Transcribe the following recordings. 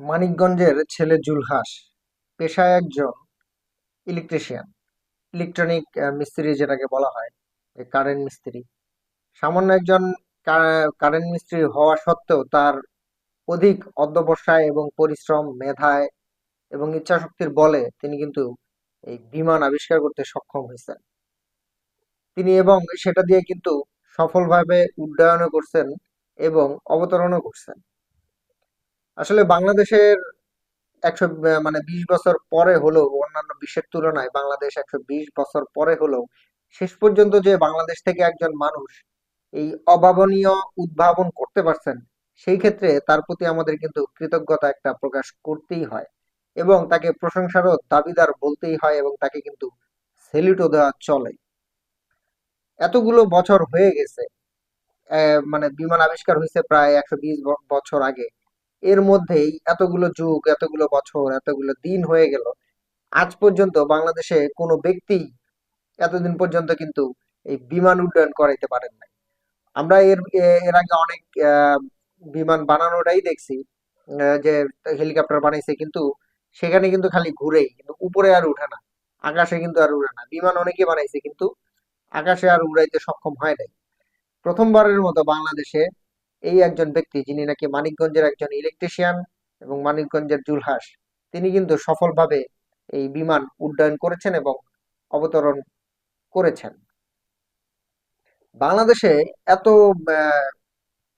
মানিকগঞ্জের ছেলে জুলহাস, পেশায় একজন ইলেকট্রিশিয়ান ইলেকট্রনিক মিস্ত্রি যেটাকে বলা হয় কারেন্ট মিস্ত্রি। সামান্য একজন কারেন্ট মিস্ত্রি হওয়া সত্ত্বেও তার অধিক অধ্যবসায় এবং পরিশ্রম, মেধায় এবং ইচ্ছাশক্তির বলে তিনি কিন্তু এই বিমান আবিষ্কার করতে সক্ষম হয়েছেন। তিনি এবং সেটা দিয়ে কিন্তু সফলভাবে উড্ডয়নও করছেন এবং অবতরণও করছেন। আসলে বাংলাদেশের একশো মানে বিশ বছর পরে হলেও অন্যান্য বিশ্বের তুলনায় বাংলাদেশ একশো বিশ বছর পরে হলেও শেষ পর্যন্ত যে বাংলাদেশ থেকে একজন মানুষ এই অভাবনীয় উদ্ভাবন করতে পারছেন, সেই ক্ষেত্রে তার প্রতি আমাদের কিন্তু কৃতজ্ঞতা একটা প্রকাশ করতেই হয় এবং তাকে প্রশংসারও দাবিদার বলতেই হয় এবং তাকে কিন্তু সেলিউটও দেওয়া চলে। এতগুলো বছর হয়ে গেছে মানে বিমান আবিষ্কার হয়েছে প্রায় একশো বিশ বছর আগে। এর মধ্যেই এতগুলো যুগ, এতগুলো বছর, এতগুলো দিন হয়ে গেল। আজ পর্যন্ত বাংলাদেশে কোনো ব্যক্তি এতদিন পর্যন্ত কিন্তু এই বিমান উড্ডয়ন করাইতে পারেন নাই। আমরা এর এর আগে অনেক বিমান বানানোটাই দেখছি যে হেলিকপ্টার বানাইছে কিন্তু সেখানে কিন্তু খালি ঘুরেই, কিন্তু উপরে আর উঠে না, আকাশে কিন্তু আর উড়ে না। বিমান অনেকে বানাইছে কিন্তু আকাশে আর উড়াইতে সক্ষম হয় নাই। প্রথমবারের মতো বাংলাদেশে এই একজন ব্যক্তি যিনি নাকি মানিকগঞ্জের একজন ইলেকট্রিশিয়ান এবং মানিকগঞ্জের জুলহাস তিনি কিন্তু সফলভাবে এই বিমান উড্ডয়ন করেছেন এবং অবতরণ করেছেন। বাংলাদেশে এত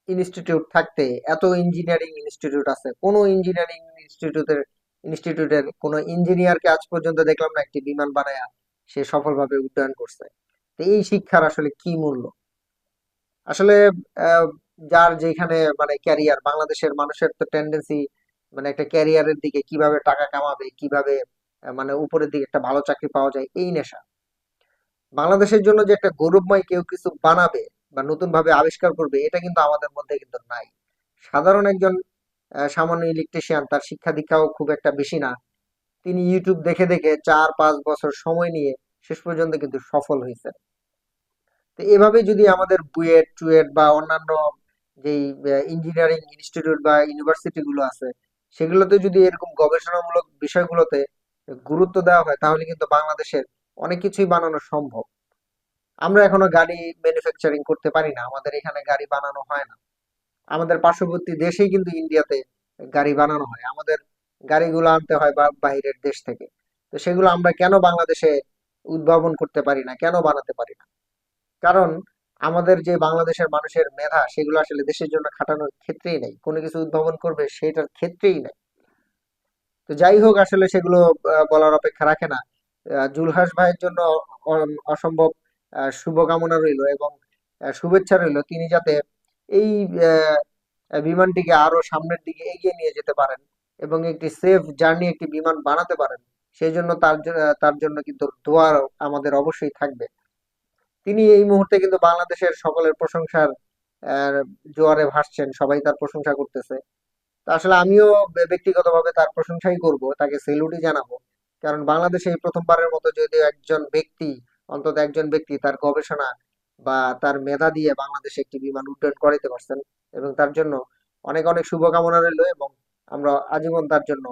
ইনস্টিটিউট থাকতে, এত ইঞ্জিনিয়ারিং ইনস্টিটিউট আছে, কোনো ইঞ্জিনিয়ারিং ইনস্টিটিউটের ইনস্টিটিউটের কোনো ইঞ্জিনিয়ারকে আজ পর্যন্ত দেখলাম না একটি বিমান বানায়া সে সফলভাবে উড্ডয়ন করছে। তো এই শিক্ষার আসলে কি মূল্য? আসলে যার যেখানে মানে ক্যারিয়ার বাংলাদেশের মানুষের তো টেন্ডেন্সি মানে একটা ক্যারিয়ারের দিকে কীভাবে টাকা কামাবে, কীভাবে মানে উপরের দিকে একটা ভালো চাকরি পাওয়া যায়, এই নেশা। বাংলাদেশের জন্য যে একটা গৌরবময় কেউ কিছু বানাবে বা নতুন ভাবে আবিষ্কার করবে, এটা কিন্তু আমাদের মধ্যে কিন্তু নাই। সাধারণ একজন সামান্য ইলেকট্রিশিয়ান তার শিক্ষা দীক্ষাও খুব একটা বেশি না। তিনি ইউটিউব দেখে দেখে চার পাঁচ বছর সময় নিয়ে শেষ পর্যন্ত কিন্তু সফল হয়েছে তো এভাবে যদি আমাদের বুয়েট, টুয়েট বা অন্যান্য যেই ইঞ্জিনিয়ারিং ইনস্টিটিউট বা ইউনিভার্সিটি গুলো আছে, সেগুলোতে যদি এরকম গবেষণামূলক বিষয়গুলোতে গুরুত্ব দেওয়া হয়, তাহলে কিন্তু বাংলাদেশের অনেক কিছুই বানানো সম্ভব। আমরা এখনও গাড়ি ম্যানুফ্যাকচারিং করতে পারি না, আমাদের এখানে গাড়ি বানানো হয় না। আমাদের পার্শ্ববর্তী দেশেই কিন্তু ইন্ডিয়াতে গাড়ি বানানো হয়, আমাদের গাড়িগুলো আনতে হয় বা বাইরের দেশ থেকে। তো সেগুলো আমরা কেন বাংলাদেশে উদ্ভাবন করতে পারি না, কেন বানাতে পারি না? কারণ আমাদের যে বাংলাদেশের মানুষের মেধা, সেগুলো আসলে দেশের জন্য খাটানোর ক্ষেত্রেই নেই। কোনো কিছু উদ্ভাবন করবে, সেটার ক্ষেত্রেই নেই। তো যাই হোক, আসলে সেগুলো বলার অপেক্ষা রাখে না। জুলহাস ভাইয়ের জন্য অসম্ভব শুভকামনা রইল এবং শুভেচ্ছা রইল। তিনি যাতে এই বিমানটিকে আরও সামনের দিকে এগিয়ে নিয়ে যেতে পারেন এবং একটি সেফ জার্নি, একটি বিমান বানাতে পারেন, সেই জন্য তার তার জন্য কিন্তু দোয়ার আমাদের অবশ্যই থাকবে। তিনি এই মুহূর্তে কিন্তু বাংলাদেশের সকলের প্রশংসার জোয়ারে ভাসছেন, সবাই তার প্রশংসা করতেছে। আসলে আমিও ব্যক্তিগতভাবে তার প্রশংসাই করব, তাকে সেলুটই জানাব। কারণ বাংলাদেশে এই প্রথমবারের মতো যদি একজন ব্যক্তি, অন্তত একজন ব্যক্তি তার গবেষণা বা তার মেধা দিয়ে বাংলাদেশে একটি বিমান উড্ডয়ন করাইতে পারছেন এবং তার জন্য অনেক অনেক শুভকামনা রইল এবং আমরা আজীবন তার জন্য